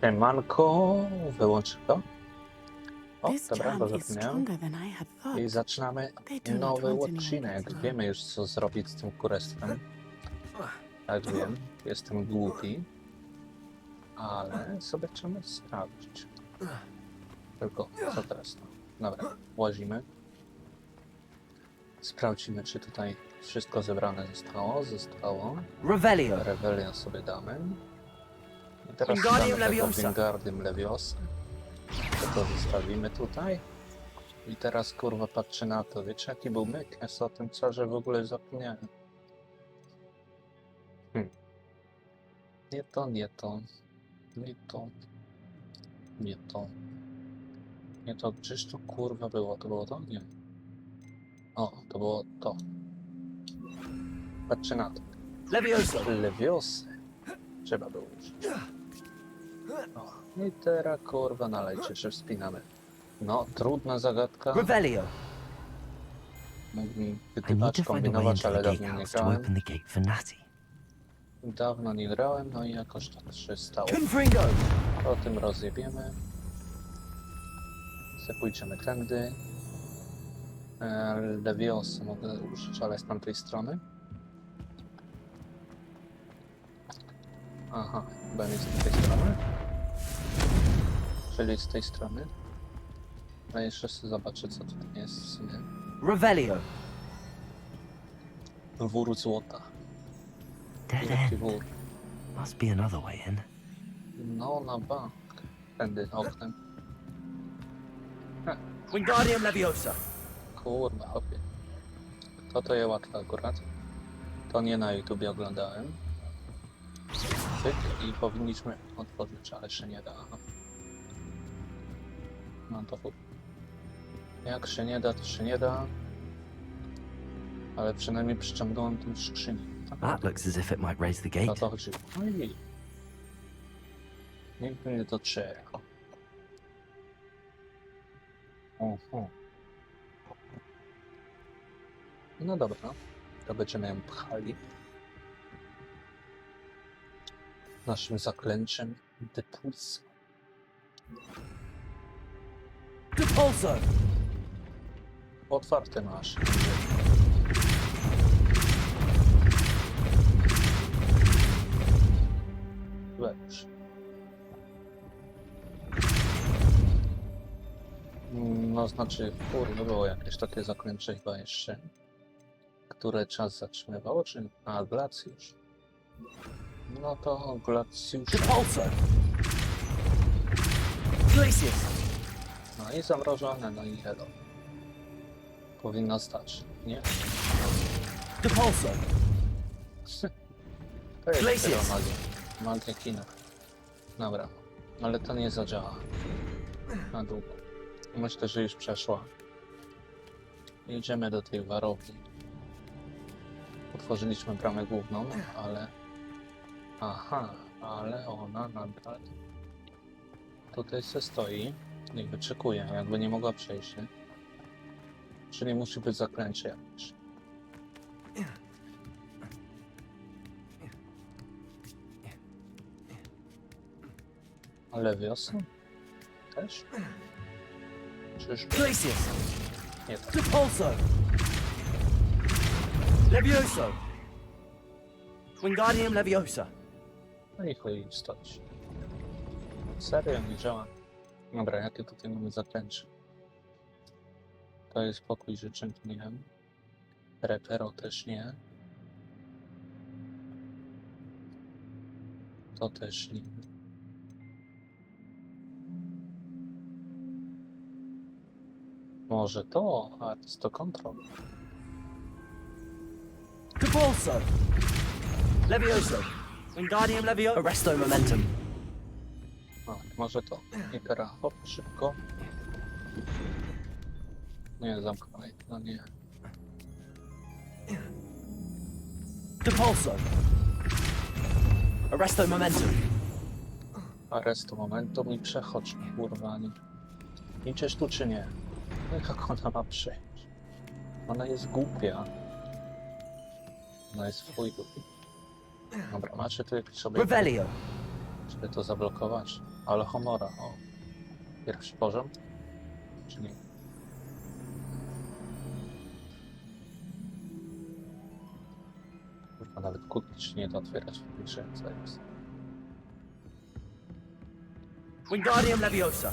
Siemanko, wyłącz to. O, dobra, bo zapomniałem. I zaczynamy nowy odcinek. Wiemy już, co zrobić z tym kurestwem. Tak wiem, jestem głupi. Ale sobie trzeba sprawdzić. Tylko, co teraz? No, Dobra, łazimy. Sprawdzimy, czy tutaj wszystko zebrane zostało. Zostało. Revelio. Rebelion sobie damy. I teraz Wingardium damy tego Leviosa. Wingardium Leviosa. To to zostawimy tutaj. I teraz kurwa patrzę na to. Wiecie jaki był myk? Ja sobie o tym czarze w ogóle zapomniałem. Hmm. Nie to, nie to. Nie to. Nie to. Nie to. Czyż to kurwa było? To było to? Nie. O, to było to. Patrzę na to. Levioso. Lewiosy. Trzeba było użyć. O, i teraz kurwa nalejcie, czy wspinamy. No, trudna zagadka. Revelio. Mógłbym I need to wytypać, find a way kombinować, into ale the dawno nie gatehouse to grałem. open the gate for Natty. Dawno nie grałem, no i jakoś tak się stało. Confringo. O tym rozjebiemy. Se pójdziemy tędy. E, Levios mogę użyć, ale z tamtej strony. Aha, chyba nie z tej strony. Czyli z tej strony. A jeszcze sobie zobaczę, co tutaj jest w sumie. Revelio. Wór złota. Dead Wielki end. wór. Must be another way in. No, na bank. Tędy oknem. Wingardium Leviosa. Kurwa, hopie. To to je łatwe akurat. To nie na YouTubie oglądałem. Cyk i powinniśmy otworzyć, ale się nie da. Aha. No to chuj. Jak się nie da, to się nie da. Ale przynajmniej przyciągnąłem tą skrzynię. That looks as if it might raise the O gate. to chodzi. No i... Nigdy nie dotrzymał. Oho. No dobra, to będziemy ją pchali. Naszym zaklęciem depulsu. Depulso. Otwarte masz. Weź. No znaczy, kurde, było jakieś takie zaklęcie chyba jeszcze, które czas zatrzymywało, czy... A, Glacjusz. No to Glacjusz. Depulso. Glacius. No i zamrożone, no i hello. Powinno stać, nie? Depulso. To jest magia. Magia kina. Dobra, ale to nie zadziała. Na długo. Myślę, że już przeszła. Jedziemy do tej warowni. Otworzyliśmy bramę główną, ale... Aha, ale ona nadal... Tutaj se stoi i wyczekuje, jakby nie mogła przejść. nie? Czyli musi być zaklęcie jakieś. Ale wiosna? Też? Czyżby? Glacius. Nie tak. Depulso. Levioso. Wingardium Leviosa. No i chuj stać. Serio, nie działa. Dobra, jakie tutaj mamy zaklęcie? To jest pokój życzeń, nie. Repero też nie. To też nie. Może to, a to kontrol. Depulso. Levioso. Wingardium Leviosa. Arresto Momentum. No, może to. I teraz hop, szybko. Nie, zamknąć. No nie. Depulso. Arresto Momentum. Arrestu momentum i przechodź, kurwa. Idziesz tu czy nie? No jak ona ma przejść? Ona jest głupia. Ona jest chuj głupia. Dobra, macie tu jakieś sobie, Revelio. żeby to zablokować? Ale homora, o. Pierwszy poziom? Czy nie? Kurwa, nawet kutki się nie da otwierać w tej grze, co jest. Wingardium Leviosa.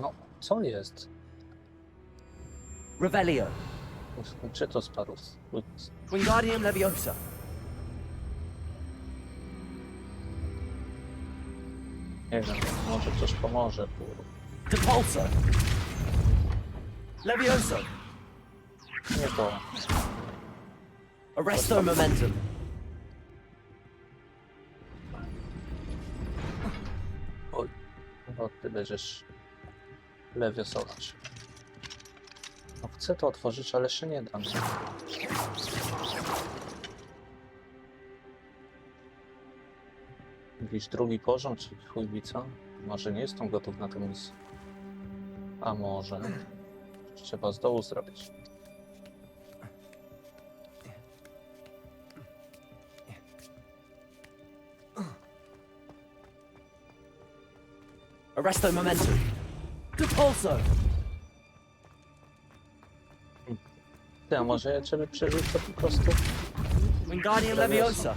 No, co jest? Revelio. Czy to spadł? Wingardium Leviosa. Nie wiem, może coś pomoże, kurwa. Depulso. Levioso. Nie to. Arresto Momentum. Oj, no ty będziesz lewie solać. No chcę to otworzyć, ale się nie dam. Jakiś drugi poziom, czy chuj wie co? Może nie jestem gotów na tę misję. A może... Trzeba z dołu zrobić. Arresto Momentum. Depulso. Ty, a może ja ciebie przerzucę po prostu? Wingardium Leviosa.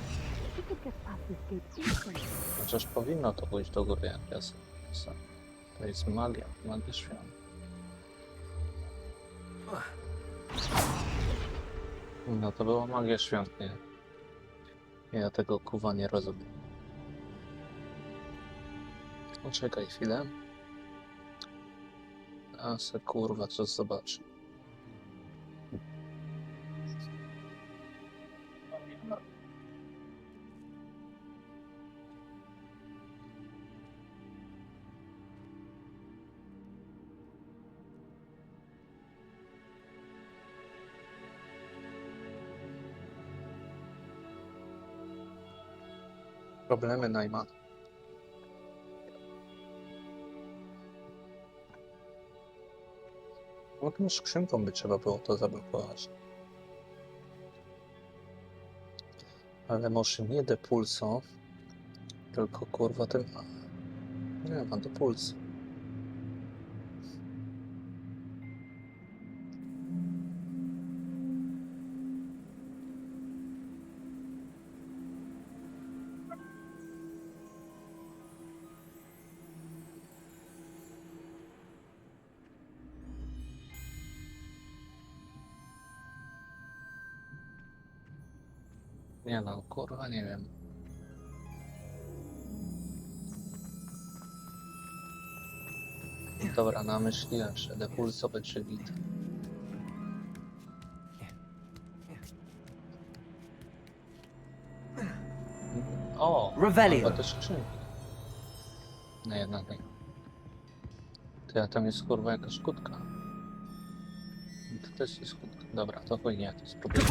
Chociaż powinno to pójść do góry, jak ja. To jest magia, magia świąt. No to była magia świąt, nie? Ja tego kuwa nie rozumiem. Poczekaj chwilę. A se kurwa coś zobaczy. Problemy Najmana. No tą skrzynką by trzeba było to zablokować. Ale może nie depulso, tylko kurwa ten... Nie ma depulso. Nie no, kurwa nie wiem. Dobra, namyśliłem się, depulso będzie git. O! Revelio. Te skrzynki. No jednak nie. Ty, a tam jest kurwa jakaś kutka. To też jest kutka. Dobra, to chuj to spróbuję.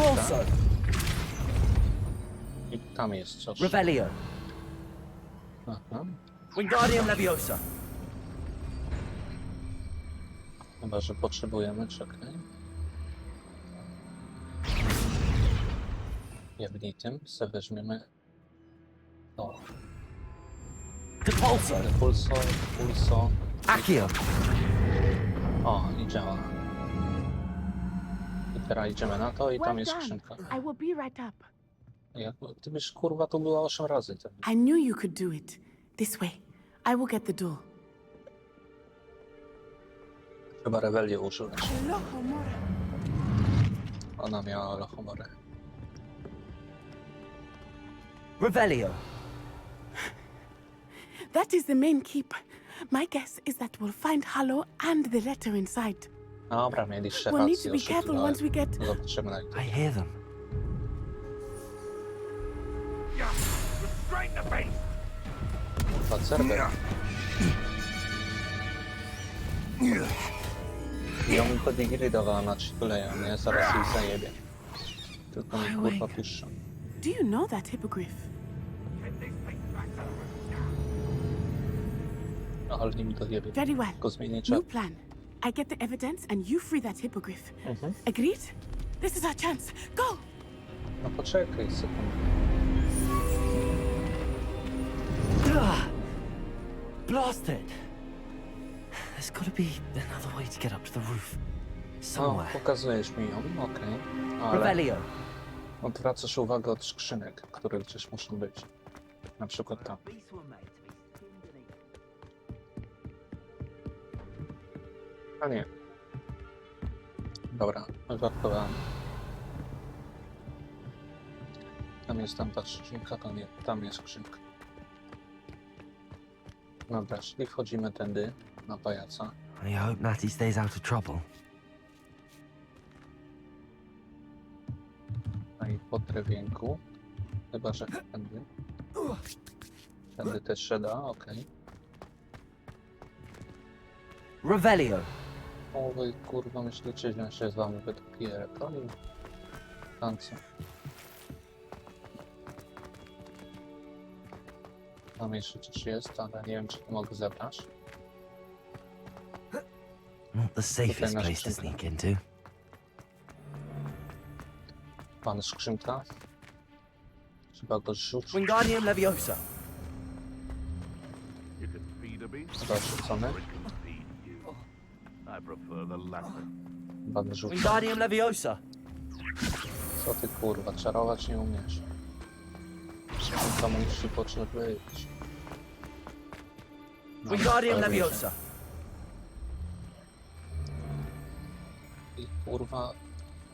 I tam jest coś. Revelio. Aha. Wingardium Leviosa. Chyba, że potrzebujemy, czekaj. Jebnij tym, se weźmiemy. O, Depulso. pulso, pulso. Accio. O, i działa. I teraz idziemy na to i tam Well jest done. skrzynka. I will be right up. Jak, ty byś kurwa tu była 8 razy. To. I knew you could do it. This way. I will get the door. Chyba rewelię użyłeś. Ona miała lochomorę. Revelio. That is the main keep. My guess is that we'll find Hallow and the letter inside. Dobra, mieliście We'll need rację, to be careful once we get. Zobaczymy na YouTube. I hear them. Kurwa, serwer. Ja mu podnigry dawała na koleją, nie? Zaraz jej zajebie. Tylko mi kurwa piszą. Do you know that hippogriff? No, ale nie mi to jebie. Very well. Tylko zmienię New plan. I get the evidence and you free that hippogriff. Mhm. Agreed? This is our chance. Go! No poczekaj sekundę. Blasted! There's got to be another way to get up to the roof. No, Somewhere. pokazujesz mi ją, okej. Ale Revelio. odwracasz uwagę od skrzynek, które gdzieś muszą być. Na przykład tam. These were made to be skinned and eaten. A nie. Dobra, żartowałem. Tam jest tam ta skrzynka, to nie, tam jest skrzynka. Dobra, czyli wchodzimy tędy na pajaca. I hope Natty stays out of trouble. No i po drewienku. Chyba, że tędy. Tędy też się da, okej. Revelio. O wy kurwa, myślicie, że się z wami wydopiję, to i... Tancy. Tam jeszcze coś jest, ale nie wiem, czy to mogę zebrać. Not the safest nasz place to skrzynka. sneak into. Pan skrzynka. Trzeba go rzucić. Wingardium Leviosa. You can feed a beast, Chyba rzucony. or it can feed you. I prefer the latter. Chyba go rzucę. Wingardium Leviosa. Co ty kurwa, czarować nie umiesz. To musi potrzeb być. No, Wingardium. Leviosa. I kurwa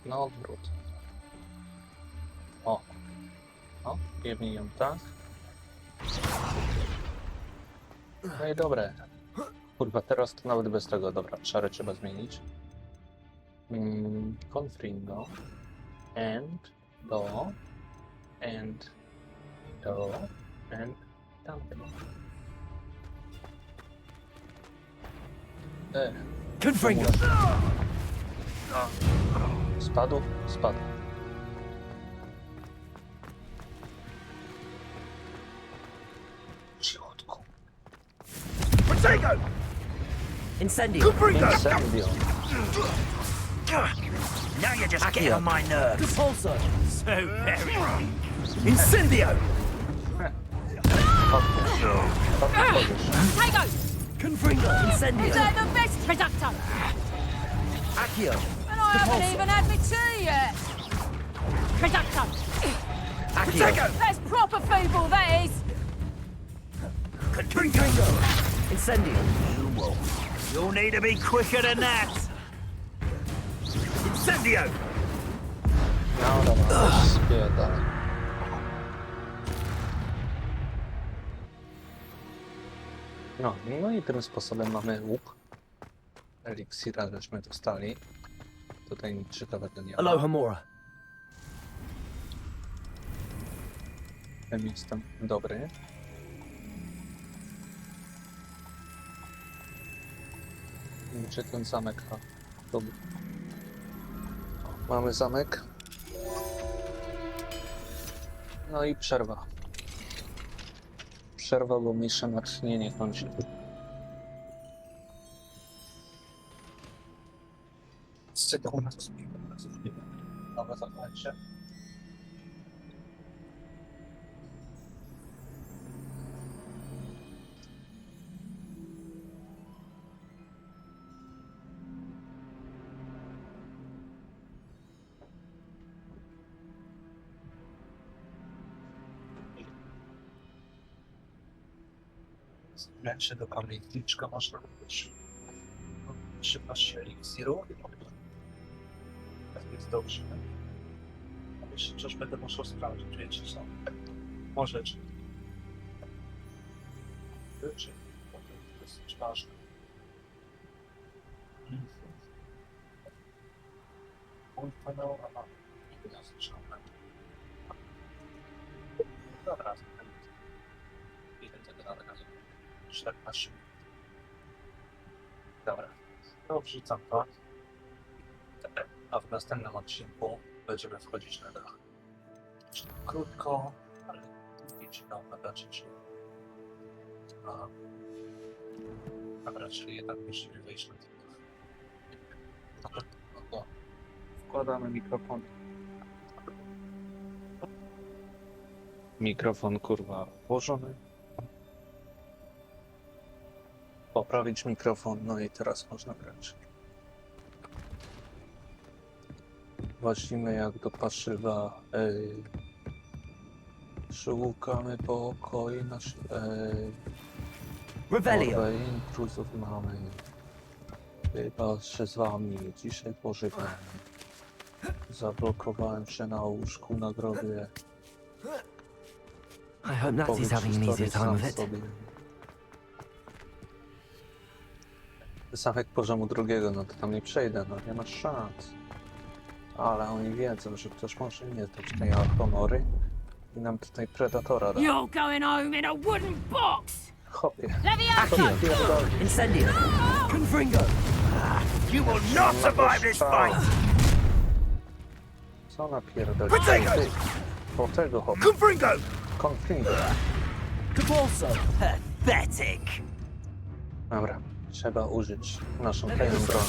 na odwrót. O. O, jemy ją tak. No i dobre. Kurwa, teraz to nawet bez tego, dobra, szary trzeba zmienić. Mm, Confringo. And, do, and, do, and, tamten. E, Confringo. Spadł? Spadł. Cichutku. Incendio. Good fringo! Incendio. Now you're just getting on my nerves. Repulsor. So very Incendio. Chodź tu. Chodź tu, chodzisz. Tago! Confringo. Incendio. They're the best Reducto! Accio. And I haven't even had my tea yet! Reducto! Accio. That's proper feeble, that is! Confringo. Incendio. You won't. You'll need to be quicker than that. Incendio. No dobra, spierdalaj. No, no i tym sposobem mamy łuk. Eliksira żeśmy dostali. Tutaj nic ciekawego nie ma. Aloha Mora. Tym jestem dobry. Gdzie ten zamek? A. O, Mamy zamek. No i przerwa. Przerwa, bo się natchnienie kończy. Sekundę. Nowe zaklęcie. Wręczy do pamiętniczka można kupić 13 eliksirów. Tak jest dobrze. A Jeszcze coś będę musiał sprawdzić, wiecie co? Może czy... Czy... To jest dosyć ważne. Mój kanał, a 14 minut. Dobra, to wrzucam to. A w następnym odcinku będziemy wchodzić na dach. Krótko, ale wiecie, no, nadacie się. A, dobra, czyli jednak musimy wejść na ten dach. No to wkładamy mikrofon. Mikrofon kurwa włożony. Poprawić mikrofon, no i teraz można grać. Właścimy jak do paszywa. Ej. Szukamy pokoju nasz. Ej. Revelio. Intruzów mamy. Chyba się z wami dzisiaj pożegnam. Zablokowałem się na łóżku na grobie. I hope Nazi's Powiem having an historię easier time sam of it. sobie. Zamek poziomu drugiego, no to tam nie przejdę, no nie ma szans. Ale oni wiedzą, że ktoś może nie zdać tej honory i nam tutaj predatora da. You're going home in a wooden box! Chopie. Pierdoli. Incendio. Confringo. You will not survive this fight! Co na pierdoli? Potato! Ty, Po tego hop. Confringo! Confringo. Capulso. Pathetic! Dobra, trzeba użyć naszą tajną broń.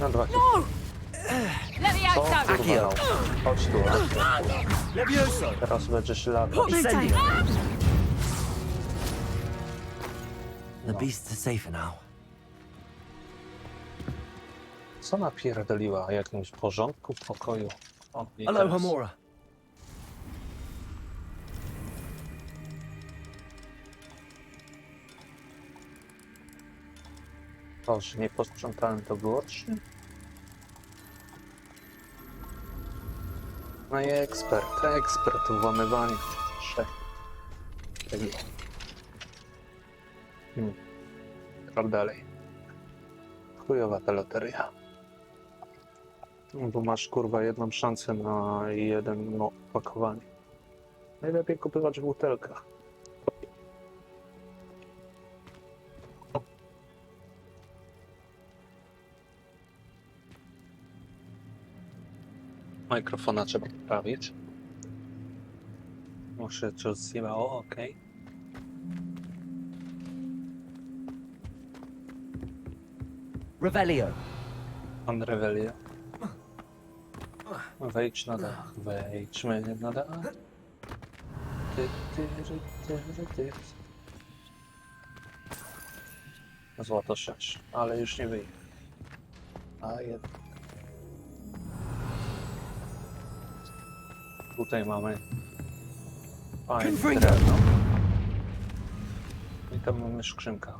Na dwa hity. Co kurwa no? Chodź tu. Levioso. Teraz będziesz latać. Incendio. The beasts are safer now. Co napierdoliła? Jakimś porządku w pokoju? O, i Hello, teraz. Hamora. To, że nie posprzątałem to gorszy? No i ekspert, ekspert w włamywaniu. Szef. Tego. Hmm. Krok dalej. Chujowa ta loteria. No, Bo masz kurwa jedną szansę na jeden no, pakowanie. Najlepiej kupywać w butelkach. Mikrofona trzeba poprawić. Muszę coś zjebało, okej. Revelio. Pan Revelio. Wejdź na dach, wejdźmy na dach. Ty, ty, ty, ry, ty. Złoto sześć, ale już nie wyjdzie. A jednak. Tutaj mamy fajne drewno. I tam mamy skrzynkę.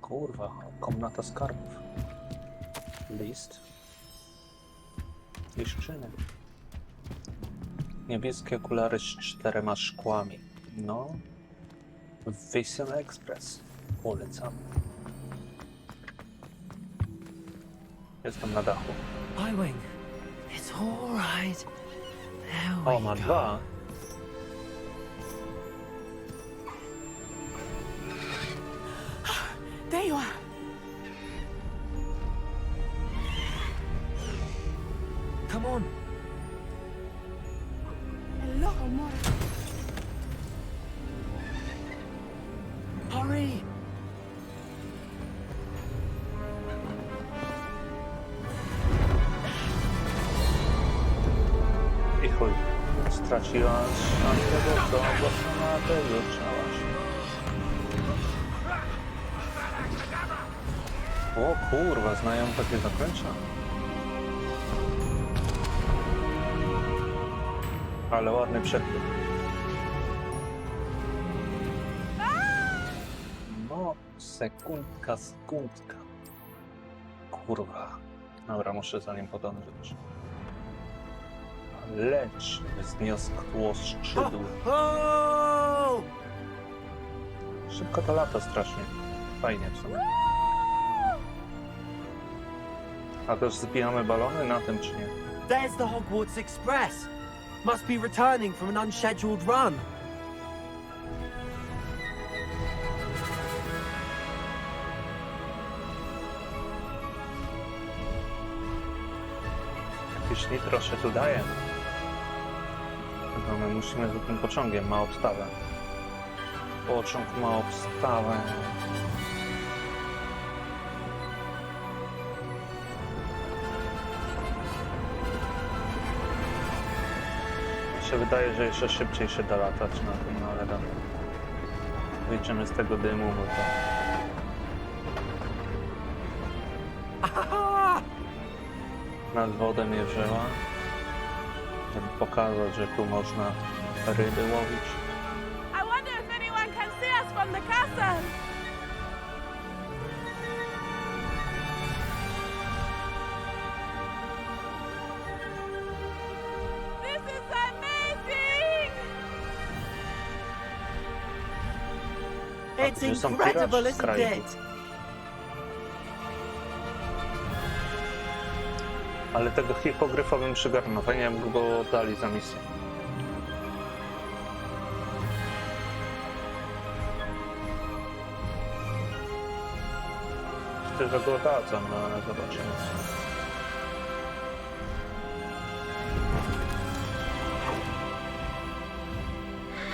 Kurwa, komnata skarbów. List. I skrzyny. Niebieskie okulary z czterema szkłami. No. Vision Express. Polecam. Jestem na dachu. Highwing. All right. There O, we oh, ma go. dwa. There you are. Straciłaś szansę do co, sama tego chciałaś. O kurwa, znają takie zakończenia. Ale ładny przekrój. No, sekundka, sekundka. Kurwa. Dobra, muszę za nim podążyć. Lecz wzniosło skrzydł. Oh! Szybko to lata strasznie. Fajnie w sumie. A też zbijamy balony na tym, czy nie? There's the Hogwarts Express. Must be returning from an unscheduled run. Jakieś nitro się tu daje. Tylko my musimy za tym pociągiem, ma obstawę. Pociąg ma obstawę. się wydaje, że jeszcze szybciej się da latać na tym, no ale dobra. Wyjdziemy z tego dymu, bo to... Nad wodę mierzyła. Żeby pokazać, że tu można ryby łowić. I wonder if anyone can see us from the castle. This is amazing! It's są incredible, z isn't kraju. it? Ale tego. Fajnie jakby go dali za misję. Że go dadzą, no ale zobaczymy.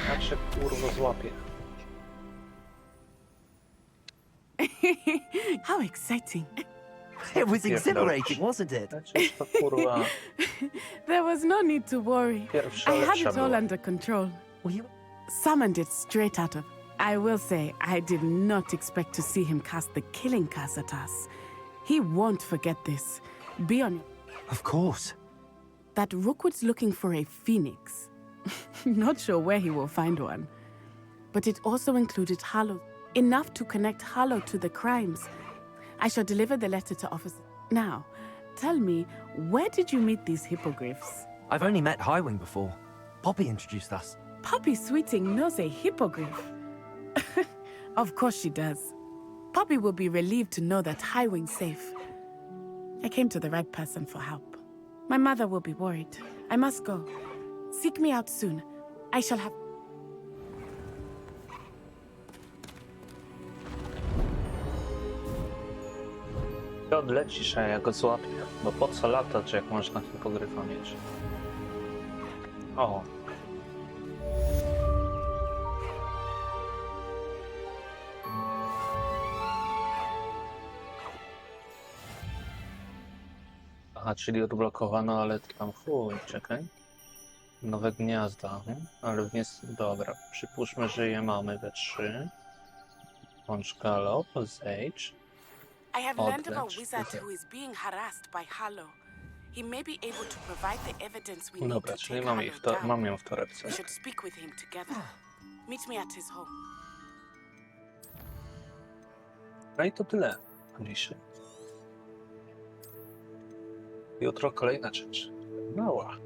Jak się kurwa złapie? How exciting. It was Yeah, exhilarating, wasn't it? Przecież to kurwa There was no need to worry. pierwsza I had lepsza it all była. under control. Were you Summoned it straight out of. I will say, I did not expect to see him cast the killing curse at us. He won't forget this. Be on Of course. that Rookwood's looking for a phoenix. not sure where he will find one. But it also included Harlow, enough to connect Harlow to the crimes. I shall deliver the letter to officer. Now, tell me, where did you meet these hippogriffs? I've only met Highwing before. Poppy introduced us. Poppy Sweeting knows a hippogriff. of course she does. Poppy will be relieved to know that Highwing's safe. I came to the right person for help. My mother will be worried. I must go. Seek me out soon. I shall have. Ty odlecisz, a ja go złapię. Bo po co latać, jak można hipogryfa mieć? O. Aha, czyli odblokowano, ale tam chuj, czekaj. Nowe gniazda, mhm. ale nie... Dobra, przypuszczmy, że je mamy we trzy. Łącz galop, zejdź. I have learned of a wizard who is being harassed by Harlow. He may be able to provide the evidence we need Dobra, to czyli take mam, jej Harlow w to, down. mam ją w torebce. We should speak with him together. Meet me at his home. No i to tyle na dzisiaj. Jutro kolejna rzecz. Mała.